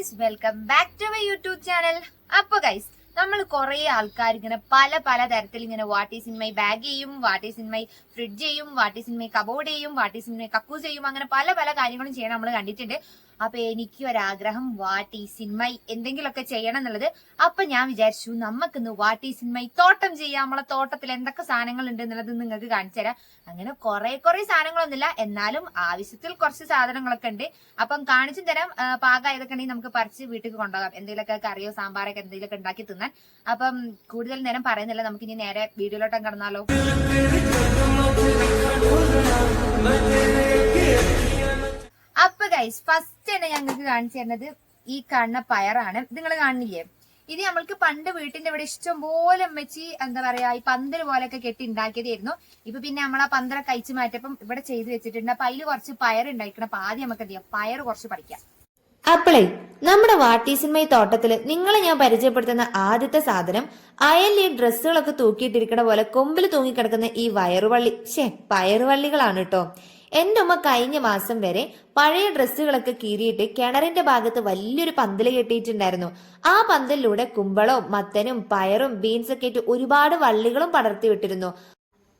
Guys welcome back to my YouTube channel അപ്പൊ guys നമ്മൾ കുറെ ആൾക്കാർ ഇങ്ങനെ പല പല തരത്തിൽ ഇങ്ങനെ what is in my bag ചെയ്യും what is in my fridge ചെയ്യും what is in my cupboard ചെയ്യും വാട്ട് ഈസ് ഇൻ മൈ കക്കൂസ് ചെയ്യും അങ്ങനെ പല പല കാര്യങ്ങളും ചെയ്യാൻ നമ്മൾ കണ്ടിട്ടുണ്ട്. അപ്പൊ എനിക്ക് ഒരാഗ്രഹം വാട്ട് ഈസ് ഇൻ മൈ എന്തെങ്കിലുമൊക്കെ ചെയ്യണം എന്നുള്ളത്. അപ്പൊ ഞാൻ വിചാരിച്ചു നമുക്കിന്ന് വാട്ട് ഈസ് ഇൻ മൈ തോട്ടം ചെയ്യാം. നമ്മളെ തോട്ടത്തിൽ എന്തൊക്കെ സാധനങ്ങൾ ഉണ്ട് എന്നുള്ളത് നിങ്ങൾക്ക് കാണിച്ചു തരാം. അങ്ങനെ കുറെ കുറെ സാധനങ്ങളൊന്നുമില്ല. എന്നാലും ആവശ്യത്തിൽ കുറച്ച് സാധനങ്ങളൊക്കെ ഉണ്ട്. അപ്പം കാണിച്ചു തരാം. പാകം ഏതൊക്കെ ഉണ്ടെങ്കിൽ നമുക്ക് പറിച്ച് വീട്ടിൽ കൊണ്ടുപോകാം. എന്തെങ്കിലുമൊക്കെ കറിയോ സാമ്പാറൊക്കെ എന്തെങ്കിലുമൊക്കെ ഉണ്ടാക്കി തിന്നാൻ. അപ്പം കൂടുതൽ നേരം പറയുന്നില്ല. നമുക്ക് ഇനി നേരെ വീഡിയോയിലോട്ടം കടന്നാലോ. അപ്പൊ ഗൈസ് ഫസ്റ്റ് തന്നെ ഞങ്ങൾക്ക് കാണിച്ചു തരുന്നത് ഈ കാണുന്ന പയറാണ്. നിങ്ങൾ കാണുന്നില്ലേ ഇത് നമ്മൾക്ക് പണ്ട് വീട്ടിന്റെ ഇവിടെ ഇഷ്ടം പോലെ അമ്മച്ചി എന്താ പറയാ ഈ പന്തൽ പോലെയൊക്കെ കെട്ടി ഉണ്ടാക്കിയതായിരുന്നു. ഇപ്പൊ പിന്നെ നമ്മൾ ആ പന്തലൊക്കെ അയച്ചു മാറ്റിയപ്പം ഇവിടെ ചെയ്ത് വെച്ചിട്ടുണ്ട്. അപ്പൊ അതിൽ കുറച്ച് പയർ ഉണ്ടായിരിക്കണം. അപ്പൊ ആദ്യം നമുക്ക് എന്ത് ചെയ്യാം? പയർ കുറച്ച് പഠിക്കാം അപ്പളേ നമ്മുടെ വാട്ടീസിന്മയി തോട്ടത്തിൽ നിങ്ങളെ ഞാൻ പരിചയപ്പെടുത്തുന്ന ആദ്യത്തെ സാധനം അയൽ ഈ ഡ്രസ്സുകളൊക്കെ തൂക്കിയിട്ടിരിക്കണ പോലെ കൊമ്പിൽ തൂങ്ങിക്കിടക്കുന്ന ഈ വയറുവള്ളി. ഷേ പയറുവള്ളികളാണ് കേട്ടോ എന്റെ ഉമ്മ കഴിഞ്ഞ മാസം വരെ പഴയ ഡ്രസ്സുകളൊക്കെ കീറിയിട്ട് കിണറിന്റെ ഭാഗത്ത് വലിയൊരു പന്തൽ കെട്ടിയിട്ടുണ്ടായിരുന്നു. ആ പന്തലിലൂടെ കുമ്പളവും മത്തനും പയറും ബീൻസൊക്കെ ഇട്ട് ഒരുപാട് വള്ളികളും പടർത്തി വിട്ടിരുന്നു.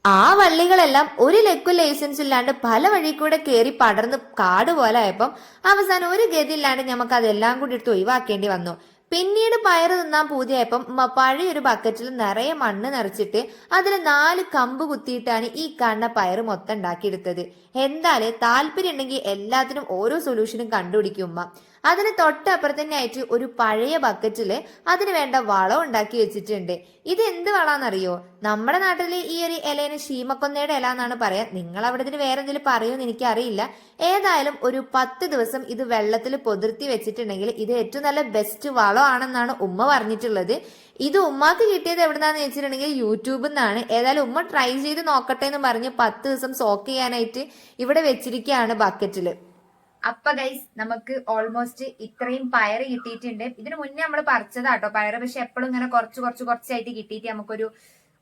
ആ വള്ളികളെല്ലാം ഒരു ലെക്കു ലൈസൻസ് ഇല്ലാണ്ട് പല വഴി കൂടെ കയറി പടർന്ന് കാട് പോലെ ആയപ്പം അവസാനം ഒരു ഗതി ഇല്ലാണ്ട് നമുക്ക് അതെല്ലാം കൂടി എടുത്ത് ഒഴിവാക്കേണ്ടി വന്നു. പിന്നീട് പയറ് തിന്നാൻ പൂതിയായപ്പം പഴയൊരു ബക്കറ്റിൽ നിറയെ മണ്ണ് നിറച്ചിട്ട് അതിൽ നാല് കമ്പ് കുത്തിയിട്ടാണ് ഈ കാണുന്ന പയറ് മൊത്തം ഉണ്ടാക്കിയെടുത്തത്. എന്തായാലും താല്പര്യം ഉണ്ടെങ്കിൽ എല്ലാത്തിനും ഓരോ സൊല്യൂഷനും കണ്ടുപിടിക്കും ഉമ്മ. അതിന് തൊട്ടപ്പുറം തന്നെ ആയിട്ട് ഒരു പഴയ ബക്കറ്റിൽ അതിന് വേണ്ട വളം ഉണ്ടാക്കി വെച്ചിട്ടുണ്ട്. ഇത് എന്ത് വളാന്നറിയോ? നമ്മുടെ നാട്ടിൽ ഈ ഒരു ഇലേന് ശീമക്കൊന്നയുടെ ഇല എന്നാണ് പറയാ. നിങ്ങൾ അവിടെ ഇതിന് വേറെ എന്തെങ്കിലും പറയുമെന്ന് എനിക്കറിയില്ല. ഏതായാലും ഒരു പത്ത് ദിവസം ഇത് വെള്ളത്തിൽ പൊതിർത്തി വെച്ചിട്ടുണ്ടെങ്കിൽ ഇത് ഏറ്റവും നല്ല ബെസ്റ്റ് വളമാണെന്നാണ് ഉമ്മ പറഞ്ഞിട്ടുള്ളത്. ഇത് ഉമ്മാക്ക് കിട്ടിയത് എവിടെന്നാന്ന് വെച്ചിട്ടുണ്ടെങ്കിൽ യൂട്യൂബിൽ നിന്നാണ്. ഏതായാലും ഉമ്മ ട്രൈ ചെയ്ത് നോക്കട്ടെ എന്ന് പറഞ്ഞ് പത്ത് ദിവസം സോക്ക് ചെയ്യാനായിട്ട് ഇവിടെ വെച്ചിരിക്കുകയാണ് ബക്കറ്റിൽ. അപ്പൊ ഗൈസ് നമുക്ക് ഓൾമോസ്റ്റ് ഇത്രയും പയർ കിട്ടിയിട്ടുണ്ട്. ഇതിനു മുന്നേ നമ്മൾ പറിച്ചതാട്ടോ പയറ്. പക്ഷെ എപ്പോഴും ഇങ്ങനെ കുറച്ച് കുറച്ച് കുറച്ചായിട്ട് കിട്ടിയിട്ട് നമുക്കൊരു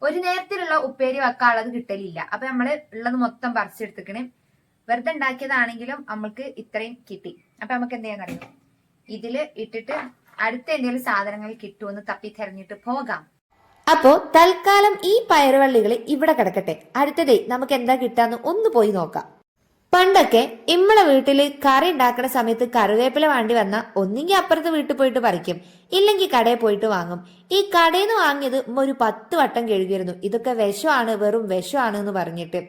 ഒരു നേരത്തിലുള്ള ഉപ്പേരി വെക്കാനുള്ളത് കിട്ടലില്ല. അപ്പൊ നമ്മൾ ഉള്ളത് മൊത്തം പറിച്ചെടുത്തിക്കണേ. വെറുതെ ഉണ്ടാക്കിയതാണെങ്കിലും നമുക്ക് ഇത്രയും കിട്ടി. അപ്പൊ നമുക്ക് എന്ത് ചെയ്യാന്നറിയോ ഇതിൽ ഇട്ടിട്ട് അടുത്ത എന്തെങ്കിലും സാധനങ്ങൾ കിട്ടുമെന്ന് തപ്പി തെരഞ്ഞിട്ട് പോകാം. അപ്പോ തൽക്കാലം ഈ പയറുവള്ളികൾ ഇവിടെ കിടക്കട്ടെ. അടുത്തതേ നമുക്ക് എന്താ കിട്ടാന്ന് ഒന്ന് പോയി നോക്കാം. പണ്ടൊക്കെ ഇമ്മളെ വീട്ടിൽ കറി ഉണ്ടാക്കുന്ന സമയത്ത് കറിവേപ്പില വേണ്ടി വന്ന ഒന്നെങ്കിൽ അപ്പുറത്ത് വീട്ടിൽ പോയിട്ട് പറിക്കും. ഇല്ലെങ്കിൽ കടയിൽ പോയിട്ട് വാങ്ങും. ഈ കടയിൽ നിന്ന് വാങ്ങിയത് ഒരു പത്ത് വട്ടം കഴുകിയിരുന്നു. ഇതൊക്കെ വിഷമാണ് വെറും വിഷമാണ് എന്ന് പറഞ്ഞിട്ട്.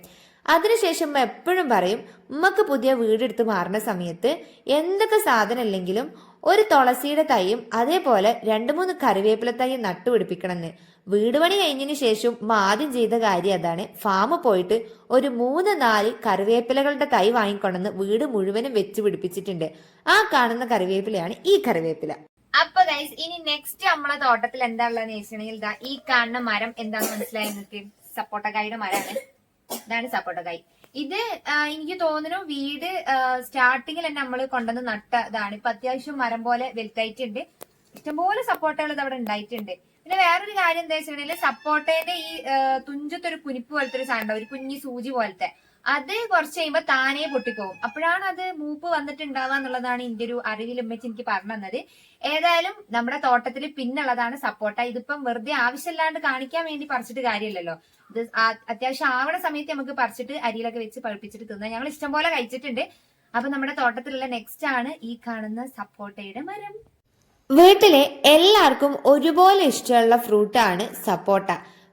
അതിനുശേഷം എപ്പോഴും പറയും ഉമ്മക്ക് പുതിയ വീടെടുത്ത് മാറുന്ന സമയത്ത് എന്തൊക്കെ സാധനം ഇല്ലെങ്കിലും ഒരു തുളസിയുടെ തൈയും അതേപോലെ രണ്ട് മൂന്ന് കറിവേപ്പില തൈയും നട്ടുപിടിപ്പിക്കണമെന്ന് വീട് പണി കഴിഞ്ഞതിന് ശേഷം ഉമ്മ ആദ്യം ചെയ്ത കാര്യം അതാണ്. ഫാം പോയിട്ട് ഒരു മൂന്ന് നാല് കറിവേപ്പിലകളുടെ തൈ വാങ്ങിക്കൊണ്ടെന്ന് വീട് മുഴുവനും വെച്ച് പിടിപ്പിച്ചിട്ടുണ്ട്. ആ കാണുന്ന കറിവേപ്പിലയാണ് ഈ കറിവേപ്പില. അപ്പൊ ഗൈസ് ഇനി നെക്സ്റ്റ് നമ്മളെ തോട്ടത്തിൽ എന്താ ഉള്ളതെന്ന് വെച്ചിട്ടുണ്ടെങ്കിൽ ഈ കാണുന്ന മരം എന്താന്ന് മനസ്സിലായി നിങ്ങൾക്ക്? സപ്പോട്ടക്കായുടെ മരമാണ്. ഇതാണ് സപ്പോട്ടക്കായി ഇത് എനിക്ക് തോന്നുന്നു വീട് സ്റ്റാർട്ടിങ്ങിൽ തന്നെ നമ്മൾ കൊണ്ടുവന്ന് നട്ട ഇതാണ് ഇപ്പൊ അത്യാവശ്യം മരം പോലെ വലുതായിട്ടുണ്ട്. ഇഷ്ടംപോലെ സപ്പോട്ടകൾ ഇത് അവിടെ ഉണ്ടായിട്ടുണ്ട്. പിന്നെ വേറൊരു കാര്യം എന്താ വെച്ചിട്ടുണ്ടെങ്കിൽ സപ്പോർട്ടേന്റെ ഈ തുഞ്ചത്തൊരു കുനിപ്പ് പോലത്തെ ഒരു സാധനം ഒരു കുഞ്ഞി സൂചി പോലത്തെ. അത് കുറച്ച് കഴിയുമ്പോ താനേ പൊട്ടിപ്പോകും അപ്പോഴാണ് അത് മൂപ്പ് വന്നിട്ടുണ്ടാവുക എന്നുള്ളതാണ് എന്റെ ഒരു അറിവിൽ ഉമ്മച്ച് എനിക്ക് പറഞ്ഞു തന്നത്. ഏതായാലും നമ്മുടെ തോട്ടത്തിൽ പിന്നുള്ളതാണ് സപ്പോർട്ട. ഇതിപ്പം വെറുതെ ആവശ്യമില്ലാണ്ട് കാണിക്കാൻ വേണ്ടി പറിച്ചിട്ട് കാര്യമില്ലല്ലോ. ഇത് അത്യാവശ്യം ആവണ സമയത്ത് നമുക്ക് പറിച്ചിട്ട് അരിയിലൊക്കെ വെച്ച് പഴുപ്പിച്ചിട്ട് തിന്നാം. ഞങ്ങൾ ഇഷ്ടം പോലെ കഴിച്ചിട്ടുണ്ട്. അപ്പൊ നമ്മുടെ തോട്ടത്തിലുള്ള നെക്സ്റ്റ് ആണ് ഈ കാണുന്ന സപ്പോർട്ടയുടെ മരം. വീട്ടിലെ എല്ലാവർക്കും ഒരുപോലെ ഇഷ്ടമുള്ള ഫ്രൂട്ടാണ് സപ്പോട്ട.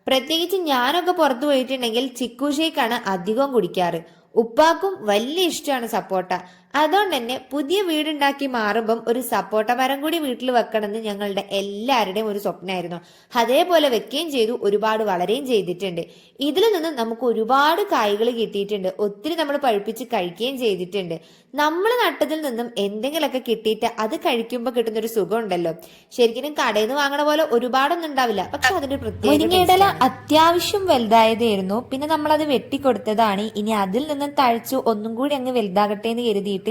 പ്രത്യേകിച്ച് ഞാനൊക്കെ പുറത്തു പോയിട്ടുണ്ടെങ്കിൽ ചിക്കു ഷേക്കാണ് അധികം കുടിക്കാറ്. ഉപ്പാക്കും വലിയ ഇഷ്ടമാണ് സപ്പോട്ട. അതുകൊണ്ട് തന്നെ പുതിയ വീടുണ്ടാക്കി മാറുമ്പം ഒരു സപ്പോർട്ട മരം കൂടി വീട്ടിൽ വെക്കണമെന്ന് ഞങ്ങളുടെ എല്ലാവരുടെയും ഒരു സ്വപ്നമായിരുന്നു. അതേപോലെ വെക്കുകയും ചെയ്തു ഒരുപാട് വളരെയും ചെയ്തിട്ടുണ്ട്. ഇതിൽ നിന്ന് നമുക്ക് ഒരുപാട് കായ്കൾ കിട്ടിയിട്ടുണ്ട്. ഒത്തിരി നമ്മൾ പഴുപ്പിച്ച് കഴിക്കുകയും ചെയ്തിട്ടുണ്ട്. നമ്മൾ നട്ടതിൽ നിന്നും എന്തെങ്കിലുമൊക്കെ കിട്ടിയിട്ട് അത് കഴിക്കുമ്പോൾ കിട്ടുന്ന ഒരു സുഖം ഉണ്ടല്ലോ ശരിക്കും കടയിൽ നിന്ന് വാങ്ങണ പോലെ ഒരുപാടൊന്നും ഉണ്ടാവില്ല. പക്ഷെ അതിന്റെ മുരിങ്ങയിടല അത്യാവശ്യം വലുതായതായിരുന്നു. പിന്നെ നമ്മൾ അത് വെട്ടിക്കൊടുത്തതാണ്. ഇനി അതിൽ നിന്നും തഴച്ചു ഒന്നും കൂടി അങ്ങ് വലുതാകട്ടെ എന്ന് കരുതിയിട്ട്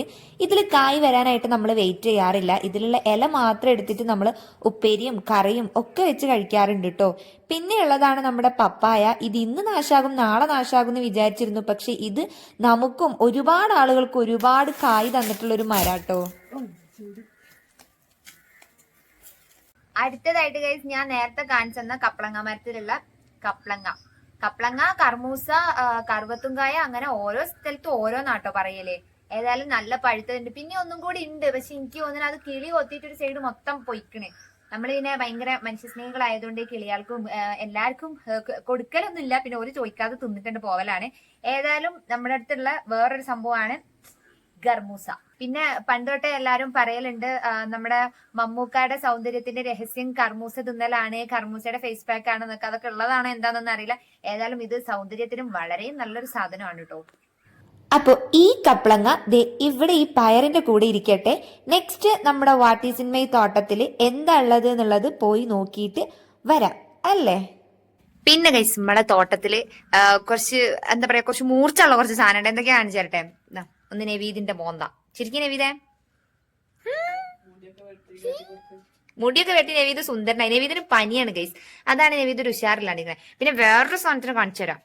ഇതിൽ കായ് വരാനായിട്ട് നമ്മൾ വെയിറ്റ് ചെയ്യാറില്ല. ഇതിലുള്ള ഇല മാത്രം എടുത്തിട്ട് നമ്മൾ ഉപ്പേരിയും കറിയും ഒക്കെ വെച്ച് കഴിക്കാറുണ്ട് കേട്ടോ പിന്നെയുള്ളതാണ് നമ്മുടെ പപ്പായ. ഇത് ഇന്ന് നാശാകും നാളെ നാശാകും എന്ന് വിചാരിച്ചിരുന്നു. പക്ഷെ ഇത് നമുക്കും ഒരുപാട് ആളുകൾക്ക് ഒരുപാട് കായ് തന്നിട്ടുള്ള ഒരു മരാട്ടോ അടുത്തതായിട്ട് ഗൈസ് ഞാൻ നേരത്തെ കാണിച്ചു തന്ന കപ്ലങ്ങ മരത്തിലുള്ള കപ്ലങ്ങ. കപ്ലങ്ങ കർമൂസ കറുവത്തുംകായ അങ്ങനെ ഓരോ സ്ഥലത്തും ഓരോ നാട്ടോ പറയലേ. ഏതായാലും നല്ല പഴുത്തതുണ്ട്. പിന്നെ ഒന്നും കൂടി ഉണ്ട്. പക്ഷെ എനിക്ക് തോന്നുന്നു അത് കിളി കൊത്തിയിട്ട് ഒരു സൈഡ് മൊത്തം പൊയ്ക്കണ്. നമ്മളിതിനെ ഭയങ്കര മനുഷ്യസ്നേഹികളായതുകൊണ്ട് ഈ കിളികൾക്കും എല്ലാവർക്കും കൊടുക്കലൊന്നുമില്ല. പിന്നെ ഒരു ചോദിക്കാതെ തിന്നിട്ടുണ്ട് പോവലാണ്. ഏതായാലും നമ്മുടെ അടുത്തുള്ള വേറൊരു സംഭവമാണ് ഗർമൂസ പിന്നെ പണ്ട് തൊട്ടേ എല്ലാരും പറയലുണ്ട് നമ്മുടെ മമ്മൂക്കായുടെ സൗന്ദര്യത്തിന്റെ രഹസ്യം കർമൂസ തിന്നലാണ് കർമൂസയുടെ ഫേസ് പാക്ക് ആണെന്നൊക്കെ. അതൊക്കെ ഉള്ളതാണോ എന്താണെന്നൊന്നും അറിയില്ല. ഏതായാലും ഇത് സൗന്ദര്യത്തിനും വളരെ നല്ലൊരു സാധനമാണ് കേട്ടോ അപ്പൊ ഈ കപ്ലങ്ങ ദേ ഇവിടെ ഈ പയറിന്റെ കൂടെ ഇരിക്കട്ടെ. നെക്സ്റ്റ് നമ്മുടെ വാട്ടീസിന്മൈ തോട്ടത്തിൽ എന്താ ഉള്ളത് എന്നുള്ളത് പോയി നോക്കിയിട്ട് വരാം. അല്ലേ? പിന്നെ കൈസ് നമ്മുടെ തോട്ടത്തിൽ കുറച്ച് എന്താ പറയാ കുറച്ച് മൂർച്ചുള്ള കുറച്ച് സാധനം ഉണ്ട് എന്തൊക്കെയാ കാണിച്ചു ഒന്ന് നവീദിന്റെ മോന്ത. ശരിക്കും നവീദേ? മുടിയൊക്കെ വെട്ടി നവീദ് സുന്ദരനായി. നവീദിന് പനിയാണ് ഗൈസ് അതാണ് നവീദ് ഒരു ഉഷാറില്ലാണ്ടിരിക്കുന്നത് പിന്നെ വേറൊരു സാധനത്തിന് കാണിച്ചു തരാം.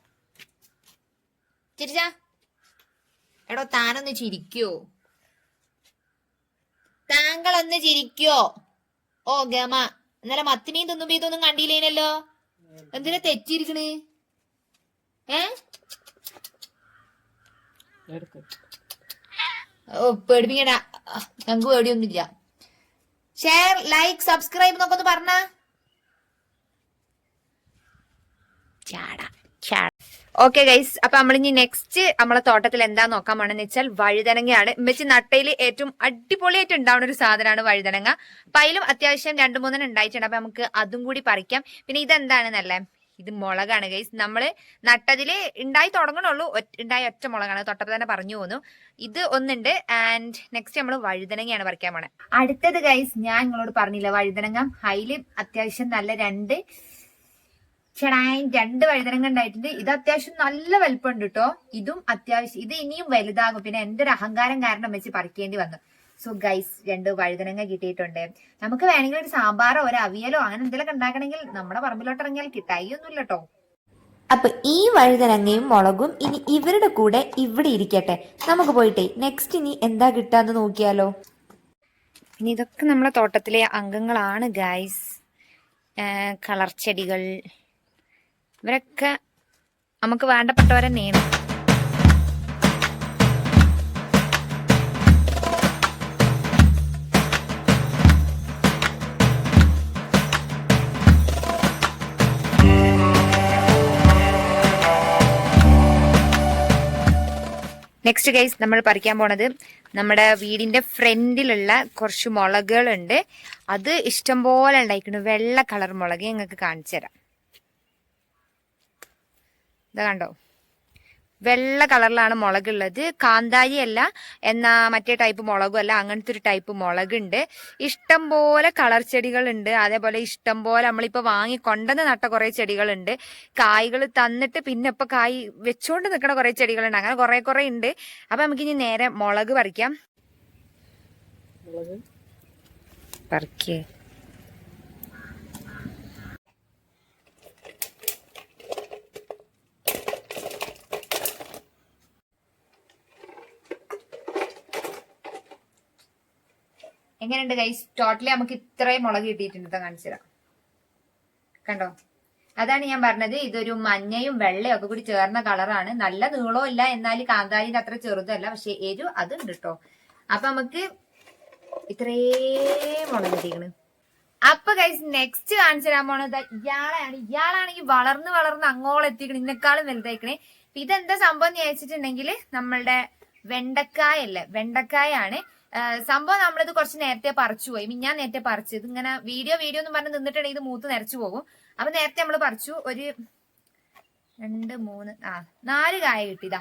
ചിരിച്ചാ? എടോ താനൊന്ന് ചിരിക്കോ. താങ്കൾ ഒന്ന് ചിരിക്കോ. ഓ ഗമ. ഇന്നലെ മത്തിനെയും തിന്നുമ്പോ ഇതൊന്നും കണ്ടില്ലേനല്ലോ? എന്തിനാ തെറ്റിരിക്കണ് ഏ? ഓ പേടിപ്പിക്കണ്ട. ഞങ്ങക്ക് പേടിയൊന്നുമില്ല. ഷെയർ ലൈക്ക് സബ്സ്ക്രൈബ് എന്നൊക്കെ ഒന്ന് പറഞ്ഞ. ഓക്കെ ഗൈസ് അപ്പൊ നമ്മളിനി നെക്സ്റ്റ് നമ്മളെ തോട്ടത്തിൽ എന്താ നോക്കാൻ പോണെന്ന് വെച്ചാൽ വഴുതനങ്ങയാണ്. മെച്ച് നട്ടയിൽ ഏറ്റവും അടിപൊളിയായിട്ട് ഉണ്ടാവുന്ന ഒരു സാധനമാണ് വഴുതനങ്ങ. അപ്പൊ അതിലും അത്യാവശ്യം രണ്ടു മൂന്നെണ്ണം ഉണ്ടായിട്ടുണ്ട്. അപ്പൊ നമുക്ക് അതും കൂടി പറിക്കാം. പിന്നെ ഇതെന്താണെന്നല്ലേ ഇത് മുളകാണ് ഗൈസ് നമ്മൾ നട്ടതിൽ ഉണ്ടായി തുടങ്ങണുള്ളൂ. ഉണ്ടായ ഒറ്റ മുളകാണ്. തൊട്ടപ്പോ തന്നെ പറഞ്ഞു പോന്നു. ഇത് ഒന്നുണ്ട്. ആൻഡ് നെക്സ്റ്റ് നമ്മൾ വഴുതനങ്ങയാണ് പറിക്കാൻ പോണേ. അടുത്തത് ഗൈസ് ഞാൻ നിങ്ങളോട് പറഞ്ഞില്ല വഴുതനങ്ങ? അതിൽ അത്യാവശ്യം നല്ല രണ്ട് ചെടായി രണ്ട് വഴുതനങ്ങ ഉണ്ടായിട്ടുണ്ട്. ഇത് അത്യാവശ്യം നല്ല വലുപ്പമുണ്ട് കേട്ടോ ഇതും അത്യാവശ്യം ഇത് ഇനിയും വലുതാകും. പിന്നെ എന്റെ ഒരു അഹങ്കാരം കാരണം വെച്ച് പറിക്കേണ്ടി വന്നു. സോ ഗൈസ് രണ്ട് വഴുതനങ്ങ കിട്ടിയിട്ടുണ്ട്. നമുക്ക് വേണമെങ്കിൽ ഒരു സാമ്പാറോ ഒരു അവിയലോ അങ്ങനെ എന്തെങ്കിലും ഉണ്ടാക്കണമെങ്കിൽ നമ്മുടെ പറമ്പിലോട്ട് ഇറങ്ങിയാൽ കിട്ടായി ഒന്നുമില്ല കേട്ടോ അപ്പൊ ഈ വഴുതനങ്ങയും മുളകും ഇനി ഇവരുടെ കൂടെ ഇവിടെ ഇരിക്കട്ടെ. നമുക്ക് പോയിട്ടെ നെക്സ്റ്റ് ഇനി എന്താ കിട്ടാന്ന് നോക്കിയാലോ. ഇനി ഇതൊക്കെ നമ്മളെ തോട്ടത്തിലെ അംഗങ്ങളാണ് ഗൈസ് കളർ ചെടികൾ ഇവരൊക്കെ നമുക്ക് വേണ്ടപ്പെട്ടവരെ വേണ്ടപ്പെട്ടവരെന്നെയാണ് നെക്സ്റ്റ് ഗൈസ് നമ്മൾ പറിക്കാൻ പോണത് നമ്മുടെ വീടിന്റെ ഫ്രണ്ടിലുള്ള കുറച്ച് മുളകുകളുണ്ട്. അത് ഇഷ്ടംപോലെ പോലെ ഉണ്ടായിക്കുന്നു വെള്ള കളർ മുളക് ഞങ്ങൾക്ക് കാണിച്ചു തരാം. ഇതാ കണ്ടോ? വെള്ള കളറിലാണ് മുളകുള്ളത്. കാന്താരി അല്ല എന്നാ മറ്റേ ടൈപ്പ് മുളകും അല്ല അങ്ങനത്തെ ഒരു ടൈപ്പ് മുളകുണ്ട്. ഇഷ്ടം പോലെ കളർ ചെടികളുണ്ട്. അതേപോലെ ഇഷ്ടം പോലെ നമ്മളിപ്പോ വാങ്ങി കൊണ്ടുവന്ന് നട്ട കുറെ ചെടികളുണ്ട്. കായ്കൾ തന്നിട്ട് പിന്നെ ഇപ്പൊ കായ് വെച്ചോണ്ട് നിൽക്കുന്ന കുറേ ചെടികളുണ്ട്. അങ്ങനെ കുറേ കുറേ ഉണ്ട്. അപ്പൊ നമുക്കിനി നേരെ മുളക് പറിക്കാം. പറിക്കേ. എങ്ങനെയുണ്ട് ഗൈസ് ടോട്ടലി നമുക്ക് ഇത്രയും മുളക് കിട്ടിയിട്ടുണ്ട് കാണിച്ചു തരാം. കണ്ടോ? അതാണ് ഞാൻ പറഞ്ഞത്. ഇതൊരു മഞ്ഞയും വെള്ളയും ഒക്കെ കൂടി ചേർന്ന കളറാണ് നല്ല നീളവും ഇല്ല. എന്നാൽ കാന്താരിന്റെ അത്ര ചെറുതല്ല. പക്ഷെ എരു അതുണ്ട് കേട്ടോ അപ്പൊ നമുക്ക് ഇത്രേ മുളക് കിട്ടിക്കണ് അപ്പൊ ഗൈസ് നെക്സ്റ്റ് കാണിച്ചു തരാൻ പോണത് ഇയാളെയാണ് ഇയാളാണെങ്കിൽ വളർന്ന് വളർന്ന് അങ്ങോളം എത്തിക്കണേ. ഇന്നെക്കാളും വലുതായിക്കണേ. ഇതെന്താ സംഭവം എന്ന് ചോദിച്ചിട്ടുണ്ടെങ്കിൽ നമ്മളുടെ വെണ്ടക്കായല്ലേ? വെണ്ടക്കായാണ് ആ, സംഭവം നമ്മളിത് കുറച്ച് നേരത്തെ പറിച്ചു പോയി. ഞാൻ നേരത്തെ പറിച്ചു. ഇത് ഇങ്ങനെ വീഡിയോ വീഡിയോ എന്ന് പറഞ്ഞ് നിന്നിട്ടുണ്ടെങ്കിൽ ഇത് മൂത്ത് നിരച്ചു പോകും. അപ്പൊ നേരത്തെ നമ്മൾ പറിച്ചു. ഒരു രണ്ട് മൂന്ന് ആ നാല് കായ കിട്ടിയതാ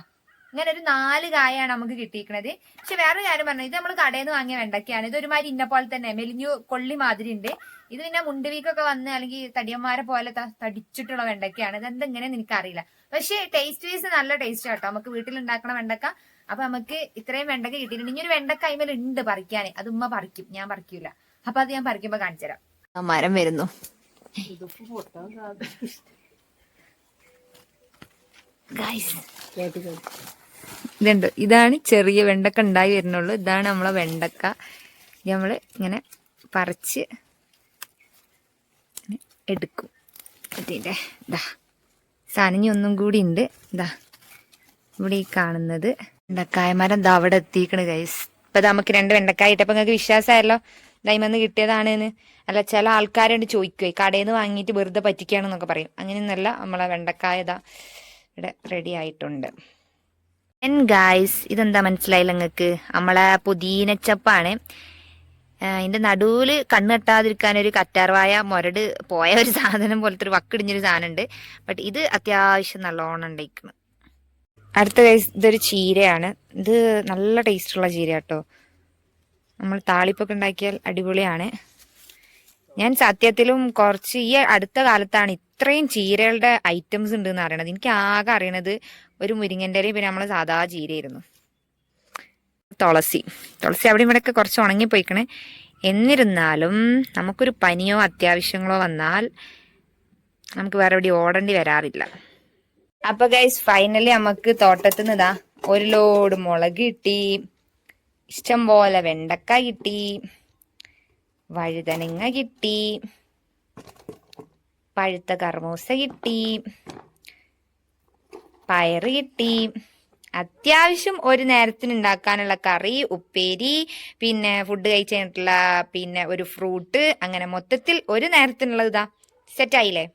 ഇങ്ങനെ ഒരു നാല് കായാണ് നമുക്ക് കിട്ടിയിരിക്കുന്നത് പക്ഷെ വേറൊരു കാര്യം പറഞ്ഞു. ഇത് നമ്മൾ കടയിൽ നിന്ന് വാങ്ങിയ വെണ്ടക്കയാണ് ഇത് ഒരുമാതിരി ഇന്ന പോലെ തന്നെ മെലിഞ്ഞു കൊള്ളി മാതിരി ഉണ്ട്. ഇത് പിന്നെ മുണ്ടുവീക്കൊക്കെ വന്ന് അല്ലെങ്കിൽ തടിയന്മാരെ പോലെ തടിച്ചിട്ടുള്ള വെണ്ടക്കയാണ് ഇത് എന്തെങ്ങനെയെന്ന് എനിക്കറിയില്ല. പക്ഷെ ടേസ്റ്റ് വൈസ് നല്ല ടേസ്റ്റ് കേട്ടോ നമുക്ക് വീട്ടിൽ ഉണ്ടാക്കണ വെണ്ടക്ക. അപ്പൊ നമുക്ക് ഇത്രയും വെണ്ടക്ക കിട്ടിയിട്ടുണ്ട്. ഇനി ഒരു വെണ്ടക്ക അതിമേൽ ഉണ്ട് പറിക്കാൻ അത് ഉമ്മ പറിക്കും. ഞാൻ പറിക്കൂല. അപ്പൊ അത് ഞാൻ പറിക്കുമ്പോ കാണിച്ചു തരാം. മരം വരുന്നു. ഇതുണ്ട്. ഇതാണ് ചെറിയ വെണ്ടക്ക ഉണ്ടായി വരുന്നുള്ളൂ. ഇതാണ് നമ്മളെ വെണ്ടക്ക ഇത് നമ്മൾ ഇങ്ങനെ പറിച്ച് എടുക്കും. ഇതിന്റെ ഇതാ സനഞ്ഞൊന്നും കൂടി ഉണ്ട്. ഇതാ ഇവിടെ ഈ കാണുന്നത്. വെണ്ടക്കായ മരം ദാ അവിടെ എത്തിക്കണ് ഗൈസ് ഇപ്പൊ നമുക്ക് രണ്ട് വെണ്ടക്കായ ഇട്ടപ്പോ നിങ്ങൾക്ക് വിശ്വാസമായല്ലോ ദൈമന്ന് കിട്ടിയതാണെന്ന്. അല്ല ചില ആൾക്കാരുണ്ട് ചോദിക്കുവേ കടയിൽ നിന്ന് വാങ്ങിയിട്ട് വെറുതെ പറ്റിക്കുകയാണെന്നൊക്കെ പറയും. അങ്ങനെയൊന്നല്ല നമ്മളെ വെണ്ടക്കായ ഇതാ ഇവിടെ റെഡി ആയിട്ടുണ്ട്. എൻ ഗായ്സ് ഇതെന്താ മനസ്സിലായില്ല നിങ്ങൾക്ക് നമ്മളെ പുതിനച്ചപ്പാണ് നടുവിൽ കണ്ണ് കെട്ടാതിരിക്കാൻ ഒരു കറ്റാർവായ മുരട് പോയ ഒരു സാധനം പോലത്തെ ഒരു വക്കിടിഞ്ഞൊരു സാധനം ഉണ്ട് ബട്ട് ഇത് അത്യാവശ്യം നല്ലോണം ഉണ്ടായിക്കണം. അടുത്ത guys ഇതൊരു ചീരയാണ്. ഇത് നല്ല ടേസ്റ്റുള്ള ചീര കേട്ടോ. നമ്മൾ താളിപ്പൊക്കെ ഉണ്ടാക്കിയാൽ അടിപൊളിയാണ്. ഞാൻ സത്യത്തിലും കുറച്ച് ഈ അടുത്ത കാലത്താണ് ഇത്രയും ചീരകളുടെ ഐറ്റംസ് ഉണ്ട് എന്ന് അറിയണത്. എനിക്ക് ആകെ അറിയണത് ഒരു മുരിങ്ങന്റെ പിന്നെ നമ്മൾ സാധാ ചീരയായിരുന്നു. തുളസി. തുളസി അവിടെ ഇവിടെയൊക്കെ കുറച്ച് ഉണങ്ങിപ്പോയിക്കണേ എന്നിരുന്നാലും നമുക്കൊരു പനിയോ അത്യാവശ്യങ്ങളോ വന്നാൽ നമുക്ക് വേറെ എവിടെ ഓടേണ്ടി വരാറില്ല. അപ്പൊ ഗൈസ് ഫൈനലി നമുക്ക് തോട്ടത്തിൽ നിന്ന് ഇതാ ഒരു ലോഡ് മുളക് കിട്ടി. ഇഷ്ടം പോലെ വെണ്ടക്ക കിട്ടി. വഴുതനങ്ങ കിട്ടി. പഴുത്ത കർമൂസ കിട്ടി. പയറ് കിട്ടി. അത്യാവശ്യം ഒരു നേരത്തിന് ഉണ്ടാക്കാനുള്ള കറി ഉപ്പേരി പിന്നെ ഫുഡ് കഴിച്ചിട്ടുള്ള പിന്നെ ഒരു ഫ്രൂട്ട് അങ്ങനെ മൊത്തത്തിൽ ഒരു നേരത്തിനുള്ളത് ഇതാ സെറ്റായില്ലേ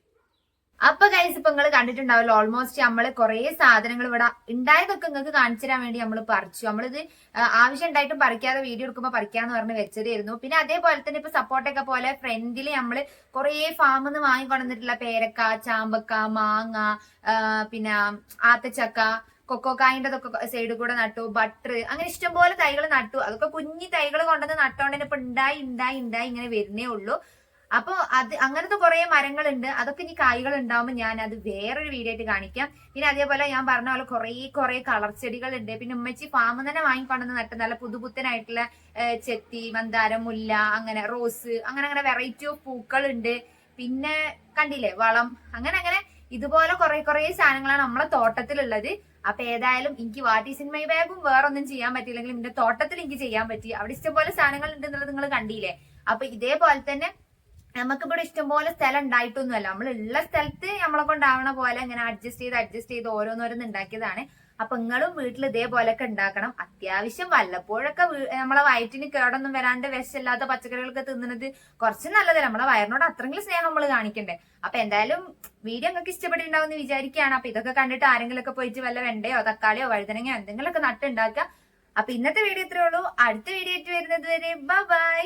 അപ്പൊ ഗൈസ് ഇപ്പൊ നിങ്ങൾ കണ്ടിട്ടുണ്ടാവല്ലോ ഓൾമോസ്റ്റ് നമ്മൾ കുറെ സാധനങ്ങൾ ഇവിടെ ഉണ്ടായതൊക്കെ നിങ്ങൾക്ക് കാണിച്ചു തരാൻ വേണ്ടി നമ്മൾ പറിച്ചു. നമ്മളിത് ആവശ്യം ഉണ്ടായിട്ടും പറിക്കാതെ വീഡിയോ എടുക്കുമ്പോൾ പറിക്കാന്ന് പറഞ്ഞ് വെച്ചതായിരുന്നു. പിന്നെ അതേപോലെ തന്നെ ഇപ്പൊ സപ്പോർട്ടൊക്കെ പോലെ ഫ്രണ്ടിൽ നമ്മൾ കുറെ ഫാമിൽ നിന്ന് വാങ്ങിക്കൊണ്ടിട്ടുള്ള പേരക്ക ചാമ്പക്ക മാങ്ങ പിന്നെ ആത്തച്ചക്ക കൊക്കോക്കായിന്റെ അതൊക്കെ സൈഡിൽ കൂടെ നട്ടു ബട്ടർ അങ്ങനെ ഇഷ്ടംപോലെ തൈകൾ നട്ടു. അതൊക്കെ കുഞ്ഞി തൈകൾ കൊണ്ടുവന്ന് നട്ടോണ്ടന്നെ ഇപ്പൊ ഉണ്ടായി ഉണ്ടായി ഉണ്ടായി ഇങ്ങനെ വരുന്നേ ഉള്ളൂ. അപ്പൊ അത് അങ്ങനത്തെ കുറെ മരങ്ങളുണ്ട്. അതൊക്കെ ഇനി കായ്കൾ ഉണ്ടാവുമ്പോൾ ഞാൻ അത് വേറൊരു വീഡിയോ ആയിട്ട് കാണിക്കാം. പിന്നെ അതേപോലെ ഞാൻ പറഞ്ഞ പോലെ കുറെ കുറെ കളർ ചെടികളുണ്ട്. പിന്നെ ഉമ്മച്ചി ഫാമിൽ തന്നെ വാങ്ങിക്കൊണ്ടെന്ന് നട്ട് നല്ല പുതുപുത്തനായിട്ടുള്ള ചെത്തി മന്ദാരം മുല്ല അങ്ങനെ റോസ് അങ്ങനെ അങ്ങനെ വെറൈറ്റി ഓഫ് പൂക്കളുണ്ട്. പിന്നെ കണ്ടില്ലേ വളം? അങ്ങനെ അങ്ങനെ ഇതുപോലെ കുറെ കുറെ സാധനങ്ങളാണ് നമ്മളെ തോട്ടത്തിലുള്ളത്. അപ്പൊ ഏതായാലും എനിക്ക് വാട്ട് ഈസ് ഇൻ മൈ ബാഗും വേറൊന്നും ചെയ്യാൻ പറ്റിയില്ലെങ്കിലും എന്റെ തോട്ടത്തിൽ എനിക്ക് ചെയ്യാൻ പറ്റി. അവിടെ ഇഷ്ടംപോലെ സാധനങ്ങൾ ഉണ്ട് എന്നുള്ളത് നിങ്ങൾ കണ്ടില്ലേ? അപ്പൊ ഇതേപോലെ തന്നെ നമുക്കിവിടെ ഇഷ്ടംപോലെ സ്ഥലം ഉണ്ടായിട്ടൊന്നുമല്ല. നമ്മൾ ഉള്ള സ്ഥലത്ത് നമ്മളെ കൊണ്ടാവണ പോലെ ഇങ്ങനെ അഡ്ജസ്റ്റ് ചെയ്ത് അഡ്ജസ്റ്റ് ചെയ്ത് ഓരോന്നോരോന്ന് ഉണ്ടാക്കിയതാണ്. അപ്പൊ നിങ്ങളും വീട്ടിൽ ഇതേപോലെയൊക്കെ ഉണ്ടാക്കണം. അത്യാവശ്യം വല്ലപ്പോഴൊക്കെ നമ്മളെ വയറ്റിന് കേടൊന്നും വരാണ്ട് വിശമില്ലാത്ത പച്ചക്കറികളൊക്കെ തിന്നുന്നത് കുറച്ച് നല്ലതല്ല. നമ്മളെ വയറിനോട് അത്രയെങ്കിലും സ്നേഹം നമ്മൾ കാണിക്കണ്ടേ. അപ്പൊ എന്തായാലും വീഡിയോ നിങ്ങൾക്ക് ഇഷ്ടപ്പെട്ടിട്ടുണ്ടാവും എന്ന് വിചാരിക്കുകയാണ്. അപ്പൊ ഇതൊക്കെ കണ്ടിട്ട് ആരെങ്കിലും ഒക്കെ പോയിട്ട് വല്ല വെണ്ടയോ തക്കാളിയോ വഴുതനങ്ങയോ എന്തെങ്കിലുമൊക്കെ നട്ടുണ്ടാക്കുക. അപ്പൊ ഇന്നത്തെ വീഡിയോ ഇത്രേ ഉള്ളൂ. അടുത്ത വീഡിയോ ആയിട്ട് വരുന്നത് വരെ ബൈ